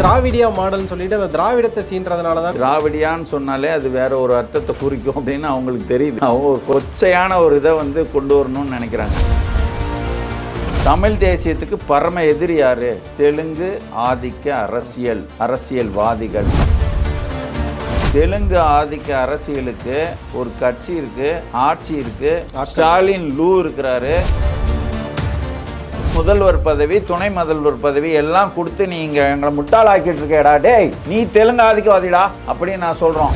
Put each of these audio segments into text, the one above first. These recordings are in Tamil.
திராவிடியா மாடல்னு சொல்லிட்டு அந்த திராவிடத்தை சீன்றதுனால தான் திராவிடியான்னு சொன்னாலே அது வேற ஒரு அர்த்தத்தை குறிக்கும் அப்படின்னு அவங்களுக்கு தெரியுது. அவங்க ஒரு கொச்சையான ஒரு இதை வந்து கொண்டு வரணும்னு நினைக்கிறாங்க. தமிழ் தேசியத்துக்கு பரம எதிரி யாரு? தெலுங்கு ஆதிக்க அரசியல் அரசியல்வாதிகள். தெலுங்கு ஆதிக்க அரசியலுக்கு ஒரு கட்சி இருக்கு ஆட்சி இருக்கு. ஸ்டாலின் லூ இருக்கிறாரு. முதல்வர் பதவி துணை முதல்வர் பதவி எல்லாம் கொடுத்து நீங்க எங்களை முட்டாளாக்கிட்டு இருக்கேடா டேய் நீ தெலுங்கு ஆதிக்கவாதிடா அப்படின்னு நான் சொல்றோம்.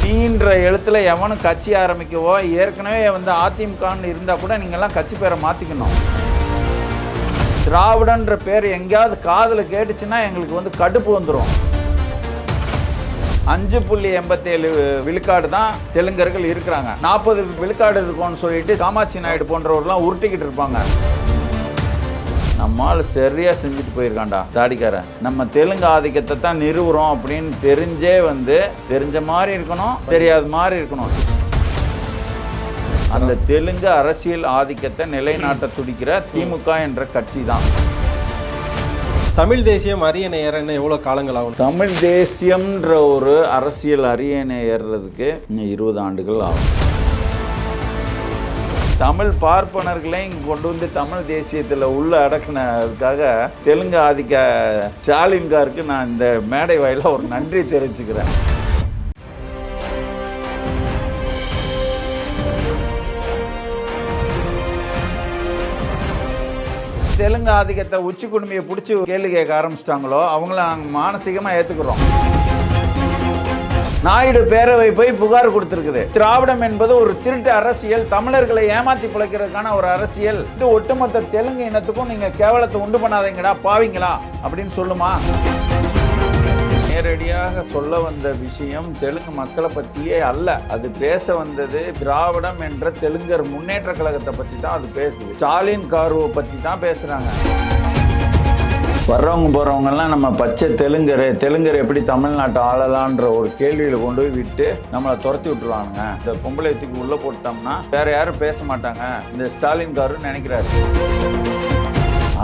தீன்ற எழுத்துல எவனும் கட்சி ஆரம்பிக்கவோ ஏற்கனவே வந்து அதிமுகன்னு இருந்தா கூட நீங்கெல்லாம் கட்சி பேரை மாத்திக்கணும். திராவிடன்ற பேர் எங்கேயாவது காதில் கேட்டுச்சுன்னா எங்களுக்கு வந்து கடுப்பு வந்துடும் அஞ்சு புள்ளி எண்பத்தேழு விழுக்காடு தான் தெலுங்கர்கள் இருக்கிறாங்க. நாற்பது விழுக்காடு இருக்கும்னு சொல்லிட்டு காமாட்சி நாயுடு போன்றவர்லாம் உருட்டிக்கிட்டு இருப்பாங்க. நம்மால் சரியாக செஞ்சுட்டு போயிருக்கான்டா தாடிக்காரன். நம்ம தெலுங்கு ஆதிக்கத்தை தான் நிறுவுறோம் அப்படின்னு தெரிஞ்சே வந்து தெரிஞ்ச மாதிரி இருக்கணும் தெரியாத மாதிரி இருக்கணும். அந்த தெலுங்கு அரசியல் ஆதிக்கத்தை நிலைநாட்ட துடிக்கிற திமுக என்ற கட்சி தான். தமிழ் தேசியம் அரியணை ஏறன்னு எவ்வளோ காலங்கள் ஆகும் தமிழ் தேசியம்ன்ற ஒரு அரசியல் அரியணை ஏறுறதுக்கு இன்னும் இருபது ஆண்டுகள் ஆகும். தமிழ் பார்ப்பனர்களையும் இங்கே கொண்டு வந்து தமிழ் தேசியத்தில் உள்ள அடக்குனதுக்காக தெலுங்கு ஆதிக்க ஸ்டாலின்காருக்கு நான் இந்த மேடை வாயில ஒரு நன்றி தெரிவிச்சுக்கிறேன். தெலுங்கு ஆதிக்கத்தை உச்சி குடும்பியை பிடிச்சி கேள்வி கேட்க ஆரம்பிச்சிட்டாங்களோ அவங்கள நாங்கள் மானசீகமாக ஏற்றுக்கிறோம் நாயுடு பேரவை போய் புகார் கொடுத்திருக்குது. திராவிடம் என்பது ஒரு திருட்டு அரசியல். தமிழர்களை ஏமாத்தி பிழைக்கிறதுக்கான ஒரு அரசியல். இது ஒட்டுமொத்த தெலுங்கு இனத்துக்கும் நீங்க கேவலத்தை உண்டு பண்ணாதீங்கடா பாவிங்களா? அப்படின்னு சொல்லுமா? நேரடியாக சொல்ல வந்த விஷயம் தெலுங்கு மக்களை பற்றியே அல்ல. அது பேச வந்தது திராவிடம் என்ற தெலுங்கர் முன்னேற்ற கழகத்தை பற்றி தான் அது பேசுது. ஸ்டாலின் கார்வை பற்றி தான் பேசுகிறாங்க வர்றவங்க போகிறவங்கெல்லாம் நம்ம பச்சை தெலுங்கர் தெலுங்கர் எப்படி தமிழ்நாட்டை ஆளலான்ற ஒரு கேள்வியில் கொண்டு போய் விட்டு நம்மளை துரத்தி விட்டுருவானுங்க. இந்த பொம்பளை தூக்கி உள்ளே போட்டோம்னா வேற யாரும் பேச மாட்டாங்க. இந்த ஸ்டாலின் காரும் நினைக்கிறாரு.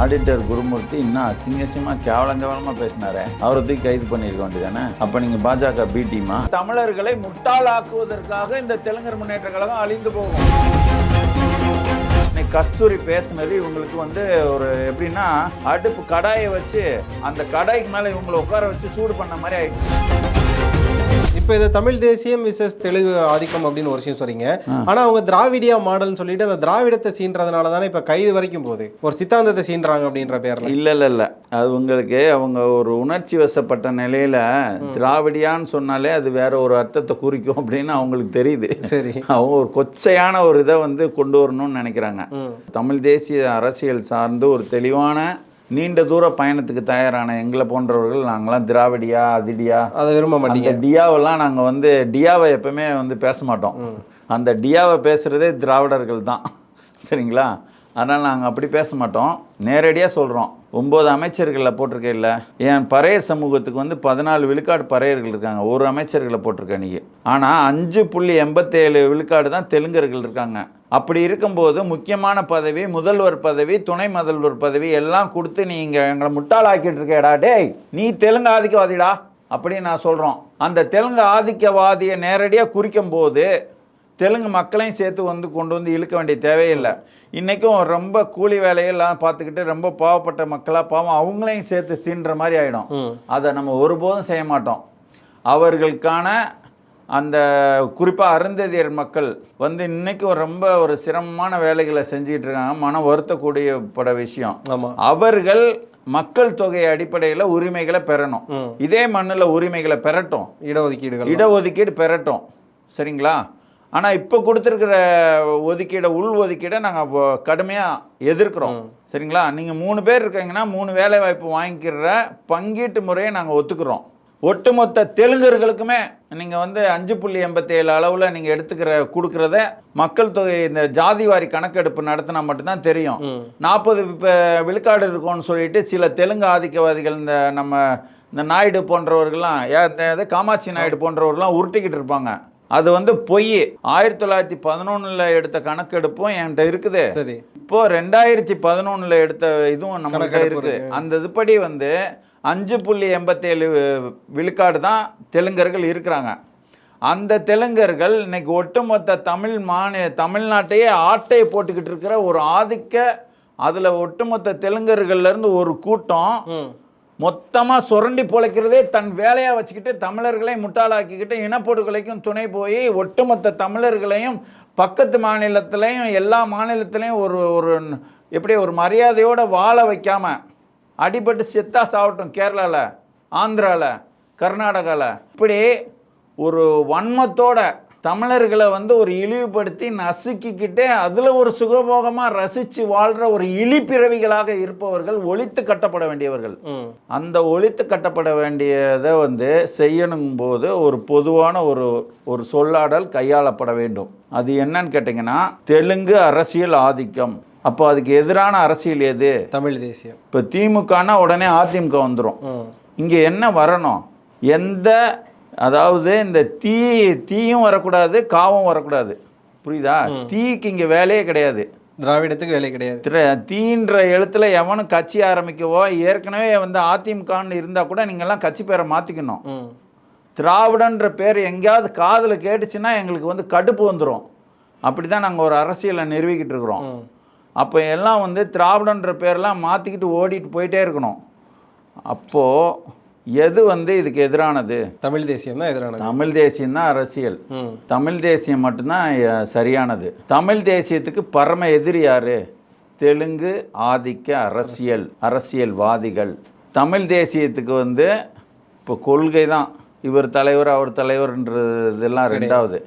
ஆடிட்டர் குருமூர்த்தி இன்னும் அசிங்கசியமா கேவலம் கேவலமா பேசினாரு. அவரை தூக்கி கைது பண்ணியிருக்க வேண்டியதானே? அப்போ நீங்கள் பாஜக பி டீமா தமிழர்களை முட்டாளாக்குவதற்காக இந்த தெலுங்கர் முன்னேற்ற கழகம் அழிந்து போகும். கஸ்தூரி பேசுனது இவங்களுக்கு வந்து ஒரு எப்படின்னா அடுப்பு கடாயை வச்சு அந்த கடாய்க்கு மேலே இவங்களை உட்கார வச்சு சூடு பண்ண மாதிரி ஆயிடுச்சு. இப்போ இது தமிழ் தேசியம் விசஸ் தெலுங்கு ஆதிக்கம் அப்படின்னு ஒரு விஷயம் சொல்றீங்க ஆனா அவங்க திராவிடியா மாடல்னு சொல்லிட்டு அந்த திராவிடத்தை சீன்றதுனால தானே இப்போ கைது வரைக்கும் போகுது. ஒரு சித்தாந்தத்தை சீன்றாங்க அப்படின்ற பேர்ல. இல்லை இல்லை இல்லை. அது உங்களுக்கு அவங்க ஒரு உணர்ச்சி வசப்பட்ட நிலையில் திராவிடியான்னு சொன்னாலே அது வேற ஒரு அர்த்தத்தை குறிக்கும் அப்படின்னு அவங்களுக்கு தெரியுது. சரி. அவங்க ஒரு கொச்சையான ஒரு இதை வந்து கொண்டு வரணும்னு நினைக்கிறாங்க. தமிழ் தேசிய அரசியல் சார்ந்து ஒரு தெளிவான நீண்ட தூர பயணத்துக்கு தயாரான எங்களை போன்றவர்கள் நாங்களாம் திராவிடியா அதிடியா அதை விரும்ப மாட்டீங்க. டியாவெல்லாம் நாங்கள் வந்து டியாவை எப்பவுமே வந்து பேச மாட்டோம். அந்த டியாவை பேசுகிறதே திராவிடர்கள் தான். சரிங்களா? அதனால் நாங்கள் அப்படி பேச மாட்டோம். நேரடியாக சொல்கிறோம் ஒம்பது அமைச்சர்களில் போட்டிருக்கேன் இல்லை. என் பறையர் சமூகத்துக்கு வந்து பதினாலு விழுக்காடு பறையர்கள் இருக்காங்க. ஒரு அமைச்சர்களை போட்டிருக்கேன் நீ ஆனால் அஞ்சு புள்ளி எண்பத்தேழு விழுக்காடு தான் தெலுங்கர்கள் இருக்காங்க. அப்படி இருக்கும்போது முக்கியமான பதவி முதல்வர் பதவி துணை முதல்வர் பதவி எல்லாம் கொடுத்து நீங்கள் எங்களை முட்டாளாக்கிட்டு இருக்கேடா. டேய் நீ தெலுங்கு ஆதிக்கவாதிடா. அப்படின்னு நான் சொல்கிறோம் அந்த தெலுங்கு ஆதிக்கவாதியை நேரடியாக குறிக்கும் போது தெலுங்கு மக்களையும் சேர்த்து வந்து கொண்டு வந்து இழுக்க வேண்டிய தேவையில்லை. இன்றைக்கும் ரொம்ப கூலி வேலையெல்லாம் பார்த்துக்கிட்டு ரொம்ப பாவப்பட்ட மக்களாக பாவம் அவங்களையும் சேர்த்து சீன்ற மாதிரி ஆகிடும். அதை நம்ம ஒருபோதும் செய்ய மாட்டோம். அவர்களுக்கான அந்த குறிப்பாக அருந்ததியர் மக்கள் வந்து இன்றைக்கும் ரொம்ப ஒரு சிரமமான வேலைகளை செஞ்சுக்கிட்டு இருக்காங்க. மனம் வருத்தக்கூடியப்பட விஷயம். ஆமா. அவர்கள் மக்கள் தொகை அடிப்படையில் உரிமைகளை பெறணும். இதே மண்ணில் உரிமைகளை பெறட்டும். இடஒதுக்கீடுகள் இடஒதுக்கீடு பெறட்டும். சரிங்களா? ஆனால் இப்போ கொடுத்துருக்கிற ஒதுக்கீடை உள் ஒதுக்கீடை நாங்கள் கடுமையாக எதிர்க்கிறோம். சரிங்களா? நீங்கள் மூணு பேர் இருக்கீங்கன்னா மூணு வேலை வாய்ப்பு வாங்கிக்கிற பங்கீட்டு முறையை நாங்கள் ஒத்துக்கிறோம். ஒட்டுமொத்த தெலுங்கர்களுக்குமே நீங்கள் வந்து அஞ்சு புள்ளி எண்பத்தேழு அளவில் நீங்கள் எடுத்துக்கிற கொடுக்குறத மக்கள் தொகை இந்த ஜாதிவாரி கணக்கெடுப்பு நடத்தினா மட்டும்தான் தெரியும். நாற்பது இப்போ விழுக்காடு இருக்கும்னு சொல்லிட்டு சில தெலுங்கு ஆதிக்கவாதிகள் இந்த நம்ம இந்த நாயுடு போன்றவர்கள்லாம் காமாட்சி நாயுடு போன்றவர்கள்லாம் உருட்டிக்கிட்டு இருப்பாங்க. அது வந்து பொய். ஆயிரத்தி தொள்ளாயிரத்தி பதினொன்றில் எடுத்த கணக்கெடுப்பும் என்கிட்ட இருக்குது. சரி. இப்போ ரெண்டாயிரத்தி பதினொன்றில் எடுத்த இதுவும் நம்மகிட்ட கணக்கெடுப்பு இருக்கு. அந்த இதுபடி வந்து அஞ்சு புள்ளி எண்பத்தேழு விழுக்காடு தான் தெலுங்கர்கள் இருக்கிறாங்க. அந்த தெலுங்கர்கள் இன்னைக்கு ஒட்டுமொத்த தமிழ் மாநில தமிழ்நாட்டையே ஆட்டையை போட்டுக்கிட்டு இருக்கிற ஒரு ஆதிக்க அதில் ஒட்டுமொத்த தெலுங்கர்கள்ல இருந்து ஒரு கூட்டம் மொத்தமாக சுரண்டி பொழைக்கிறதே தன் வேலையாக வச்சுக்கிட்டு தமிழர்களை முட்டாளாக்கிக்கிட்டு இனப்படுகொலைக்கும் துணை போய் ஒட்டுமொத்த தமிழர்களையும் பக்கத்து மாநிலத்திலையும் எல்லா மாநிலத்திலையும் ஒரு ஒரு எப்படி ஒரு மரியாதையோடு வாழ வைக்காமல் அடிபட்டு செத்தா சாப்பிட்டோம் கேரளாவில் ஆந்திராவில் கர்நாடகாவில் இப்படி ஒரு வன்மத்தோட தமிழர்களை வந்து ஒரு இழிவுபடுத்தி நசுக்கிக்கிட்டு அதில் ஒரு சுகபோகமாக ரசித்து வாழ்கிற ஒரு இழிப்பிறவிகளாக இருப்பவர்கள் ஒழித்து கட்டப்பட வேண்டியவர்கள். அந்த ஒழித்து கட்டப்பட வேண்டியதை வந்து செய்யணும் போது ஒரு பொதுவான ஒரு ஒரு சொல்லாடல் கையாளப்பட வேண்டும். அது என்னன்னு கேட்டிங்கன்னா தெலுங்கு அரசியல் ஆதிக்கம். அப்போ அதுக்கு எதிரான அரசியல் எது? தமிழ் தேசியம். இப்போ திமுகனா உடனே அதிமுக வந்துடும் இங்கே என்ன வரணும்? எந்த அதாவது இந்த தீ தீயும் வரக்கூடாது காவும் வரக்கூடாது. புரியுதா? தீக்கு இங்கே வேலையே கிடையாது. திராவிடத்துக்கு வேலை கிடையாது. திர- தீன்ற எழுத்துல எவனும் கட்சி ஆரம்பிக்கவோ ஏற்கனவே வந்து அதிமுகன்னு இருந்தால் கூட நீங்கள்லாம் கட்சி பேரை மாற்றிக்கணும் திராவிடன்ற பேர் எங்கேயாவது காதில் கேட்டுச்சுன்னா எங்களுக்கு வந்து கடுப்பு வந்துடும் அப்படி தான் நாங்கள் ஒரு அரசியலை நிறுவிக்கிட்டு இருக்கிறோம். அப்போ எல்லாம் வந்து திராவிடன்ற பேர்லாம் மாற்றிக்கிட்டு ஓடிட்டு போயிட்டே இருக்கணும். அப்போது எது வந்து இதுக்கு எதிரானது? தமிழ் தேசியம் தான் எதிரானது. தமிழ் தேசியம்தான் அரசியல். ம். தமிழ் தேசியம் மட்டும்தான் சரியானது. தமிழ் தேசியத்துக்கு பரம எதிரி யாரு? தெலுங்கு ஆதிக்க அரசியல் அரசியல்வாதிகள். தமிழ் தேசியத்துக்கு வந்து இப்போ கொள்கை தான். இவர் தலைவர் அவர் தலைவர்ன்றதெல்லாம் ரெண்டாவது.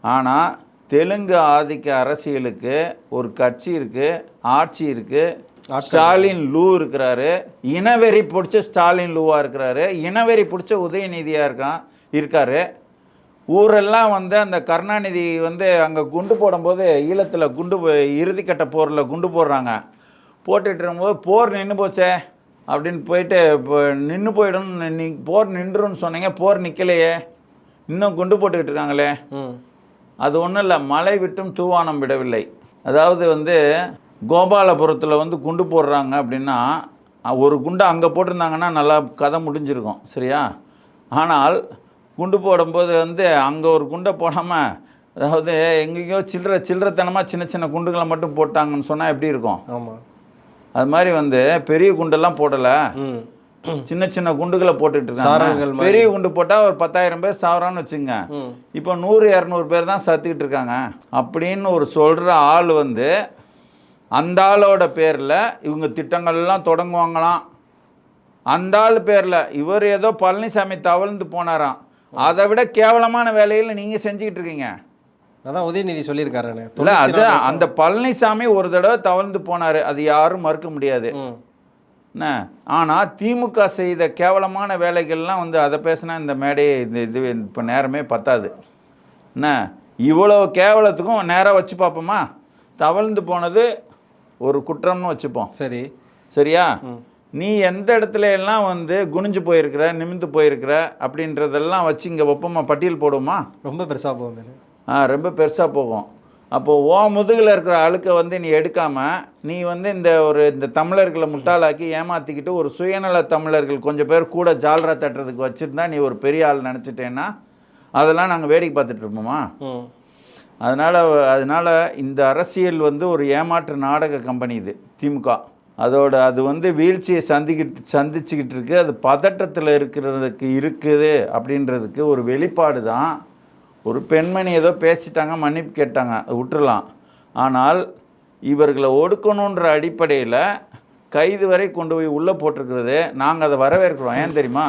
ஆனால் தெலுங்கு ஆதிக்க அரசியலுக்கு ஒரு கட்சி இருக்குது ஆட்சி இருக்குது ஸ்டாலின் லூ இருக்கிறாரு. இனவெறி பிடிச்ச ஸ்டாலின் லூவா இருக்கிறாரு. இனவெறி பிடிச்ச உதயநிதியாக இருக்கான் இருக்காரு. ஊரெல்லாம் வந்து அந்த கருணாநிதி வந்து அங்கே குண்டு போடும்போது ஈழத்தில் குண்டு இறுதிக்கட்ட போரில் குண்டு போடுறாங்க. போட்டுட்டு இருக்கும்போது போர் நின்று போச்சே அப்படின்னு போயிட்டு இப்போ நின்று போயிடும் நீ போர் நின்றுன்னு சொன்னீங்க போர் நிற்கலையே இன்னும் குண்டு போட்டுக்கிட்டு இருக்காங்களே. அது ஒன்றும் இல்லை மழை விட்டும் தூவானம் விடவில்லை. அதாவது வந்து கோபாலபுரத்தில் வந்து குண்டு போடுறாங்க அப்படின்னா ஒரு குண்டை அங்கே போட்டிருந்தாங்கன்னா நல்லா கதை முடிஞ்சிருக்கும் சரியா? ஆனால் குண்டு போடும்போது வந்து அங்கே ஒரு குண்டை போடாமல் அதாவது எங்கேயோ சில்லற சில்லறத்தனமாக சின்ன சின்ன குண்டுகளை மட்டும் போட்டாங்கன்னு சொன்னால் எப்படி இருக்கும்? ஆமாம் அது மாதிரி வந்து பெரிய குண்டெல்லாம் போடலை. சின்ன சின்ன குண்டுகளை போட்டுட்டு இருக்காங்க. பெரிய குண்டு போட்டால் ஒரு பத்தாயிரம் பேர் சாவறான்னு வச்சுங்க. இப்போ நூறு இரநூறு பேர் தான் சத்துக்கிட்டு இருக்காங்க. அப்படின்னு ஒரு சொல்கிற ஆள் வந்து அந்த ஆளோட பேரில் இவங்க திட்டங்கள்லாம் தொடங்குவாங்களாம். அந்த ஆள் பேரில் இவர் ஏதோ பழனிசாமி தவழ்ந்து போனாராம். அதை விட கேவலமான வேலையில் நீங்கள் செஞ்சுக்கிட்டு இருக்கீங்க. அதான் உதயநிதி சொல்லியிருக்காருண்ணே இல்லை அது அந்த பழனிசாமி ஒரு தடவை தவழ்ந்து போனார். அது யாரும் மறுக்க முடியாது. என்ன ஆனால் திமுக செய்த கேவலமான வேலைகள்லாம் வந்து அதை பேசினா இந்த மேடையே இது இது இப்போ நேரமே பத்தாது. என்ன இவ்வளோ கேவலத்துக்கும் நேராக வச்சு பார்ப்போமா? தவழ்ந்து போனது ஒரு குற்றம்னு வச்சுப்போம். சரி. சரியா? நீ எந்த இடத்துல எல்லாம் வந்து குனிஞ்சு போயிருக்கிற நிமிந்து போயிருக்கிற அப்படின்றதெல்லாம் வச்சு இங்கே ஒப்பமா பட்டியல் போடுவோமா? ரொம்ப பெருசாக போகுது ஆ ரொம்ப பெருசாக போகும். அப்போது ஓ முதுகில் இருக்கிற அழுக்கை வந்து நீ எடுக்காமல் நீ வந்து இந்த ஒரு இந்த தமிழர்களை முட்டாளாக்கி ஏமாற்றிக்கிட்டு ஒரு சுயநல தமிழர்கள் கொஞ்சம் பேர் கூட ஜால்ரா தட்டுறதுக்கு வச்சுருந்தா நீ ஒரு பெரிய ஆள் நினச்சிட்டேன்னா அதெல்லாம் நாங்கள் வேடிக்கை பார்த்துட்டு இருப்போமா? அதனால் அதனால் இந்த அரசியல் வந்து ஒரு ஏமாற்று நாடக கம்பெனி இது திமுக. அதோட அது வந்து வீழ்ச்சியை சந்திக்கிட்டு சந்திச்சுக்கிட்டு இருக்குது அது பதட்டத்தில் இருக்கிறதுக்கு இருக்குது அப்படின்றதுக்கு ஒரு வெளிப்பாடு தான். ஒரு பெண்மணி ஏதோ பேசிட்டாங்க மன்னிப்பு கேட்டாங்க அது விட்டுறலாம். ஆனால் இவர்களை ஒடுக்கணுன்ற அடிப்படையில் கைது வரை கொண்டு போய் உள்ளே போட்டிருக்கிறது. நாங்கள் அதை வரவேற்கிறோம். ஏன் தெரியுமா?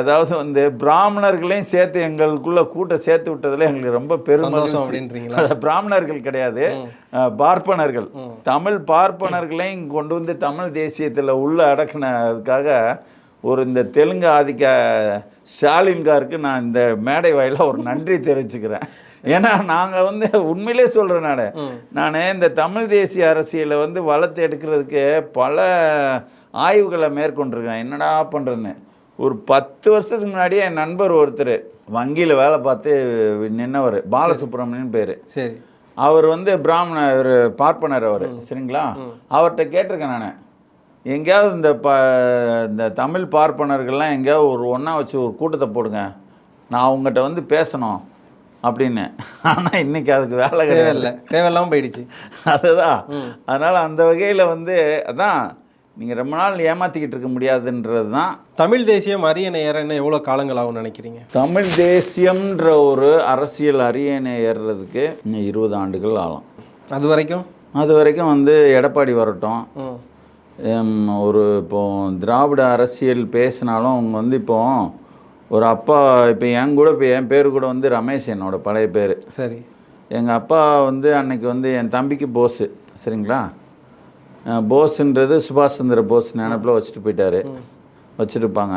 அதாவது வந்து பிராமணர்களையும் சேர்த்து எங்களுக்குள்ள கூட்ட சேர்த்து விட்டதில் எங்களுக்கு ரொம்ப பெரும். அப்படின்றீங்களா? பிராமணர்கள் கிடையாது. பார்ப்பனர்கள். தமிழ் பார்ப்பனர்களையும் கொண்டு வந்து தமிழ் தேசியத்தில் உள்ள அடக்குனதுக்காக ஒரு இந்த தெலுங்கு ஆதிக்க ஸ்டாலின்காருக்கு நான் இந்த மேடை வாயில ஒரு நன்றி தெரிவிச்சுக்கிறேன். ஏன்னா நாங்கள் வந்து உண்மையிலே சொல்கிறேன் நான். நான் இந்த தமிழ் தேசிய அரசியலை வந்து வளர்த்து எடுக்கிறதுக்கு பல ஆய்வுகளை மேற்கொண்டிருக்கேன். என்னடா பண்ணுறேன்னு ஒரு பத்து வருஷத்துக்கு முன்னாடியே என் நண்பர் ஒருத்தர் வங்கியில் வேலை பார்த்து நின்னவர் பாலசுப்ரமணியன் பேர். சரி. அவர் வந்து பிராமண ஒரு பார்ப்பனர் அவர் சரிங்களா? அவர்கிட்ட கேட்டிருக்கேன் நான். எங்கேயாவது இந்த ப இந்த தமிழ் பார்ப்பனர்கள்லாம் எங்கேயாவது ஒரு ஒன்றா வச்சு ஒரு கூட்டத்தை போடுங்க. நான் அவங்ககிட்ட வந்து பேசணும். அப்படின்னு. ஆனால் இன்னைக்கு அதுக்கு வேலை கிடையாது. தேவையில்லை. தேவையில்லாம போயிடுச்சு. அதுதான். அதனால் அந்த வகையில் வந்து அதான் நீங்கள் ரொம்ப நாள் ஏமாற்றிக்கிட்டு இருக்க முடியாதுன்றது தான். தமிழ் தேசியம் அரியணை இன்னும் எவ்வளோ காலங்கள் ஆகும்னு நினைக்கிறீங்க? தமிழ் தேசியம்ன்ற ஒரு அரசியல் அரியணை ஏறுறதுக்கு இன்னும் இருபது ஆண்டுகள் ஆகும் அது வரைக்கும்? அது வரைக்கும் வந்து எடப்பாடி வரட்டும். ஒரு இப்போ திராவிட அரசியல் பேசினாலும் அவங்க வந்து இப்போ ஒரு அப்பா இப்போ என் கூட இப்போ என் பேர் கூட வந்து ரமேஷ் என்னோட பழைய பேர். சரி. எங்கள் அப்பா வந்து அன்னைக்கு வந்து என் தம்பிக்கு போஸு சரிங்களா? போஸ்ன்றது சுபாஷ் சந்திர போஸ் நினப்பில் வச்சுட்டு போயிட்டாரு. வச்சுருப்பாங்க.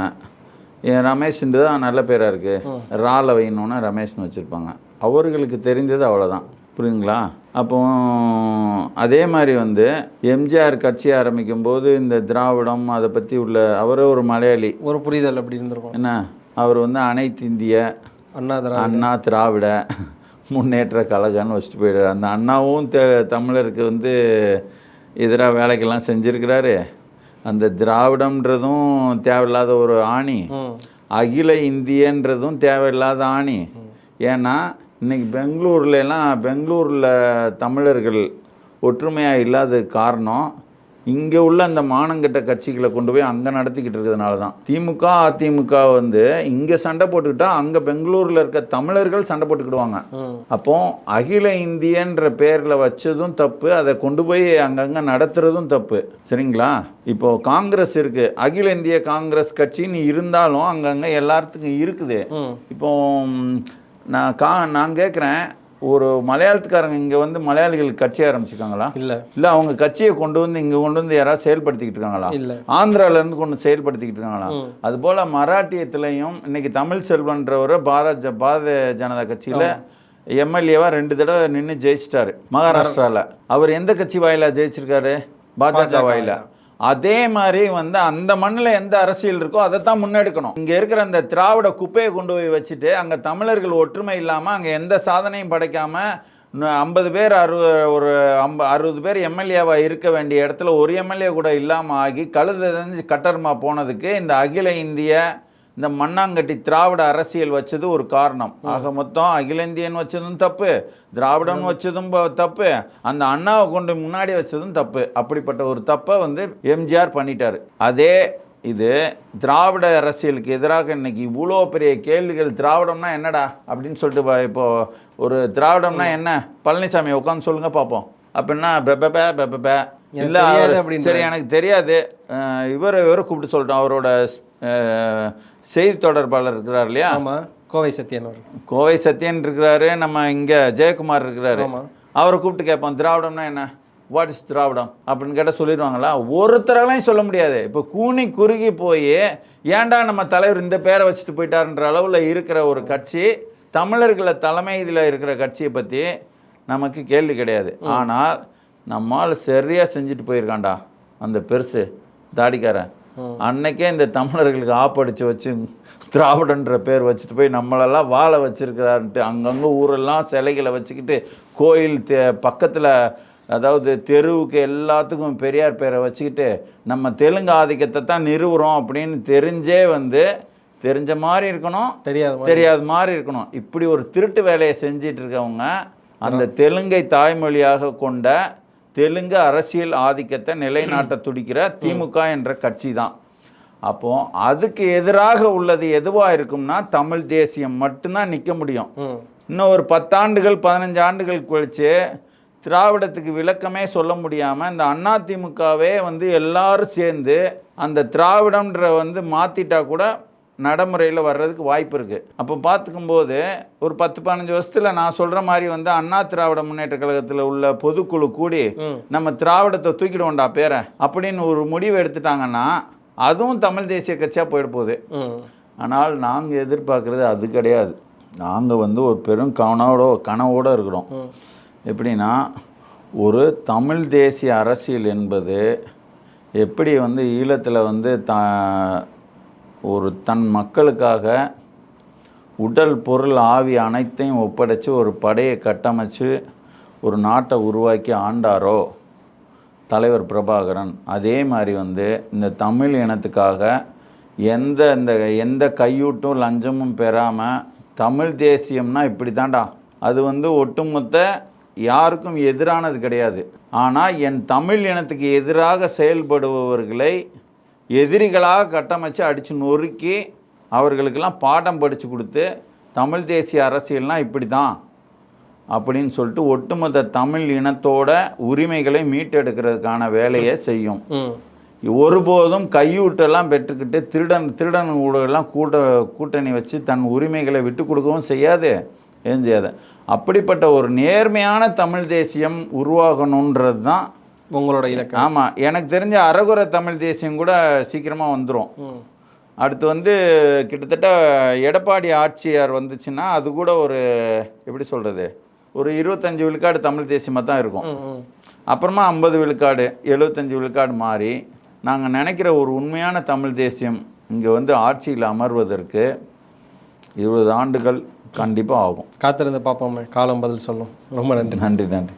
என் ரமேஷ்ன்றது தான் நல்ல பேராக இருக்குது ரால வைனோன்னு ரமேஷ்னு வச்சுருப்பாங்க. அவர்களுக்கு தெரிந்தது அவ்வளோதான் புரியுங்களா அப்போ அதே மாதிரி வந்து எம்ஜிஆர் கட்சி ஆரம்பிக்கும் போது இந்த திராவிடம் அதை பற்றி உள்ள அவரே ஒரு மலையாளி. ஒரு புரிதல் அப்படி இருந்திருக்கும். என்ன? அவர் வந்து அனைத்து இந்திய அண்ணாதரா அண்ணா திராவிட முன்னேற்ற கழகம்னு வச்சுட்டு போயிடுறாரு. அந்த அண்ணாவும் தெ தமிழருக்கு வந்து எதிராக வேலைக்கெல்லாம் செஞ்சுருக்கிறாரு. அந்த திராவிடம்ன்றதும் தேவையில்லாத ஒரு ஆணி. அகில இந்தியன்றதும் தேவையில்லாத ஆணி. ஏன்னா இன்னைக்கு பெங்களூர்ல எல்லாம் பெங்களூரில் தமிழர்கள் ஒற்றுமையாக இல்லாத காரணம் இங்கே உள்ள அந்த மானங்கெட்ட கட்சிகளை கொண்டு போய் அங்கே நடத்திக்கிட்டு இருக்கிறதுனால தான் திமுக அதிமுக வந்து இங்கே சண்டை போட்டுக்கிட்டா அங்கே பெங்களூரில் இருக்க தமிழர்கள் சண்டை போட்டுக்கிடுவாங்க. அப்போ அகில இந்தியன்ற பேரில் வச்சதும் தப்பு அதை கொண்டு போய் அங்கங்கே நடத்துறதும் தப்பு. சரிங்களா? இப்போ காங்கிரஸ் இருக்குது அகில இந்திய காங்கிரஸ் கட்சின்னு இருந்தாலும் அங்கங்கே எல்லாத்துக்கும் இருக்குது. இப்போ நான் கா நான் கேட்குறேன் ஒரு மலையாளத்துக்காரங்க இங்கே வந்து மலையாளிகள் கட்சி ஆரம்பிச்சிருக்காங்களா? இல்லை. இல்லை அவங்க கட்சியை கொண்டு வந்து இங்கே கொண்டு வந்து யாராவது செயல்படுத்திக்கிட்டு இருக்காங்களா? இல்லை. ஆந்திரால இருந்து கொண்டு செயல்படுத்திக்கிட்டு இருக்காங்களா? அதுபோல் மராட்டியத்திலையும் இன்னைக்கு தமிழ் செல்வன்றவர் பாரத் பாரதிய ஜனதா கட்சியில் எம்எல்ஏவா ரெண்டு தடவை நின்று ஜெயிச்சிட்டாரு மகாராஷ்டிராவில் அவர் எந்த கட்சி வாயிலா ஜெயிச்சிருக்காரு? பாஜக வாயிலா. அதே மாதிரி வந்து அந்த மண்ணில் எந்த அரசியல் இருக்கோ அதை தான் முன்னெடுக்கணும். இங்கே இருக்கிற அந்த திராவிட குப்பையை கொண்டு போய் வச்சுட்டு அங்கே தமிழர்கள் ஒற்றுமை இல்லாமல் அங்கே எந்த சாதனையும் படைக்காமல் ஐம்பது பேர் அறு ஒரு ஐம்ப அறுபது பேர் எம்எல்ஏவாக இருக்க வேண்டிய இடத்துல ஒரு எம்எல்ஏ கூட இல்லாமல் ஆகி கழுதறிஞ்சு கட்டர்மா போனதுக்கு இந்த அகில இந்திய இந்த மண்ணாங்கட்டி திராவிட அரசியல் வச்சது ஒரு காரணம். ஆக மொத்தம் அகில இந்தியன் வச்சதும் தப்பு திராவிடம் வச்சதும் ப- தப்பு அந்த அண்ணாவை கொண்டு முன்னாடி வச்சதும் தப்பு. அப்படிப்பட்ட ஒரு தப்பை வந்து எம்ஜிஆர் பண்ணிட்டார். அதே இது திராவிட அரசியலுக்கு எதிராக இன்னைக்கு இவ்வளோ பெரிய கேள்விகள் திராவிடம்னா என்னடா அப்படின்னு சொல்லிட்டு இப்போது இப்போ ஒரு திராவிடம்னா என்ன? பழனிசாமி உட்காந்து சொல்லுங்க பார்ப்போம். அப்படின்னா பெப்ப பெப்ப இல்லை. சரி எனக்கு தெரியாது. இவரை இவரை கூப்பிட்டு சொல்லிட்டோம். அவரோட செய்தி தொடர்பாளர் இருக்கிறார் இல்லையா? ஆமாம் கோவை சத்யன் கோவை சத்யன் இருக்கிறாரு. நம்ம இங்கே ஜெயக்குமார் இருக்கிறாரு. அவரை கூப்பிட்டு கேட்போம். திராவிடம்னா என்ன? வாட் இஸ் திராவிடம்? அப்படின்னு கேட்டால் சொல்லிடுவாங்களா? ஒருத்தராலையும் சொல்ல முடியாது. இப்போ கூனி குறுகி போய் ஏன்டா நம்ம தலைவர் இந்த பேரை வச்சுட்டு போயிட்டாருன்ற அளவில் இருக்கிற ஒரு கட்சி தமிழர்களை தலைமையில் இருக்கிற கட்சியை பற்றி நமக்கு கேள்வி கிடையாது. ஆனால் நம்மால் சரியாக செஞ்சுட்டு போயிருக்கான்டா அந்த பெருசு தாடிக்காரன். அன்னைக்கே இந்த தமிழர்களுக்கு ஆப்படிச்சு வச்சு திராவிடன்ற பேர் வச்சுட்டு போய் நம்மளெல்லாம் வாழ வச்சிருக்கிறாருன்ட்டு அங்கங்கே ஊரெல்லாம் சிலைகளை வச்சுக்கிட்டு கோயில் தே பக்கத்தில் அதாவது தெருவுக்கு எல்லாத்துக்கும் பெரியார் பேரை வச்சுக்கிட்டு நம்ம தெலுங்கு ஆதிக்கத்தை தான் நிறுவுறோம் அப்படின்னு தெரிஞ்சே வந்து தெரிஞ்ச மாதிரி இருக்கணும் தெரியாத தெரியாத மாதிரி இருக்கணும். இப்படி ஒரு திருட்டு வேலையை செஞ்சிட்டு இருக்கவங்க அந்த தெலுங்கை தாய்மொழியாக கொண்ட தெலுங்கு அரசியல் ஆதிக்கத்தை நிலைநாட்ட துடிக்கிற திமுக என்ற கட்சி தான் அப்போ அதுக்கு எதிராக உள்ளது எதுவாக இருக்கும்னா தமிழ் தேசியம் மட்டும்தான் நிற்க முடியும். இன்னும் ஒரு பத்தாண்டுகள் பதினஞ்சு ஆண்டுகள் கழிச்சு திராவிடத்துக்கு விளக்கமே சொல்ல முடியாமல் இந்த அதிமுகவே வந்து எல்லாரும் சேர்ந்து அந்த திராவிடம்ன்ற வந்து மாற்றிட்டா கூட நடைமுறையில் வர்றதுக்கு வாய்ப்பு இருக்குது அப்போ பார்த்துக்கும்போது ஒரு பத்து பதினஞ்சு வருஷத்தில் நான் சொல்கிற மாதிரி வந்து அண்ணா திராவிட முன்னேற்ற கழகத்தில் உள்ள பொதுக்குழு கூடி நம்ம திராவிடத்தை தூக்கிடுவோம்டா பேரை அப்படின்னு ஒரு முடிவு எடுத்துட்டாங்கன்னா அதுவும் தமிழ் தேசிய கட்சியாக போயிட போகுது. ஆனால் நாங்கள் எதிர்பார்க்குறது அது கிடையாது. நாங்கள் வந்து ஒரு பெரும் கனவோட கனவோடு இருக்கிறோம். எப்படின்னா ஒரு தமிழ் தேசிய அரசியல் என்பது எப்படி வந்து ஈழத்தில் வந்து த ஒரு தன் மக்களுக்காக உடல் பொருள் ஆவி அனைத்தையும் ஒப்படைச்சு ஒரு படையை கட்டமைச்சு ஒரு நாட்டை உருவாக்கி ஆண்டாரோ? தலைவர் பிரபாகரன் அதே மாதிரி வந்து இந்த தமிழ் இனத்துக்காக எந்த இந்த எந்த கையூட்டும் லஞ்சமும் பெறாமல் தமிழ் தேசியம்னா இப்படி தான்டா அது வந்து ஒட்டுமொத்த யாருக்கும் எதிரானது கிடையாது. ஆனால் என் தமிழ் இனத்துக்கு எதிராக செயல்படுபவர்களை எதிரிகளாக கட்டமைச்சு அடித்து நொறுக்கி அவர்களுக்கெல்லாம் பாடம் படித்து கொடுத்து தமிழ் தேசிய அரசியல்னால் இப்படி தான் அப்படின்னு சொல்லிட்டு ஒட்டுமொத்த தமிழ் இனத்தோட உரிமைகளை மீட்டெடுக்கிறதுக்கான வேலையை செய்யும். ஒருபோதும் கையூட்டெல்லாம் பெற்றுக்கிட்டு திருடன் திருடன் எல்லாம் கூட்ட கூட்டணி வச்சு தன் உரிமைகளை விட்டு கொடுக்கவும் செய்யாது. எதுவும் செய்யாது? அப்படிப்பட்ட ஒரு நேர்மையான தமிழ் தேசியம் உருவாகணுன்றது தான் உங்களோட இலக்கம் ஆமாம் எனக்கு தெரிஞ்ச அறகுறை தமிழ் தேசியம் கூட சீக்கிரமாக வந்துடும் அடுத்து வந்து கிட்டத்தட்ட எடப்பாடி ஆட்சியார் வந்துச்சுன்னா அது கூட ஒரு எப்படி சொல்கிறது ஒரு இருபத்தஞ்சி விழுக்காடு தமிழ் தேசியமாக தான் இருக்கும். அப்புறமா ஐம்பது விழுக்காடு எழுபத்தஞ்சி விழுக்காடு மாறி நாங்கள் நினைக்கிற ஒரு உண்மையான தமிழ் தேசியம் இங்கே வந்து ஆட்சியில் அமர்வதற்கு இருபது ஆண்டுகள் கண்டிப்பாக ஆகும். காத்திருந்து பார்ப்போமே. காலம் பதில் சொல்லும். ரொம்ப நன்றி. நன்றி நன்றி.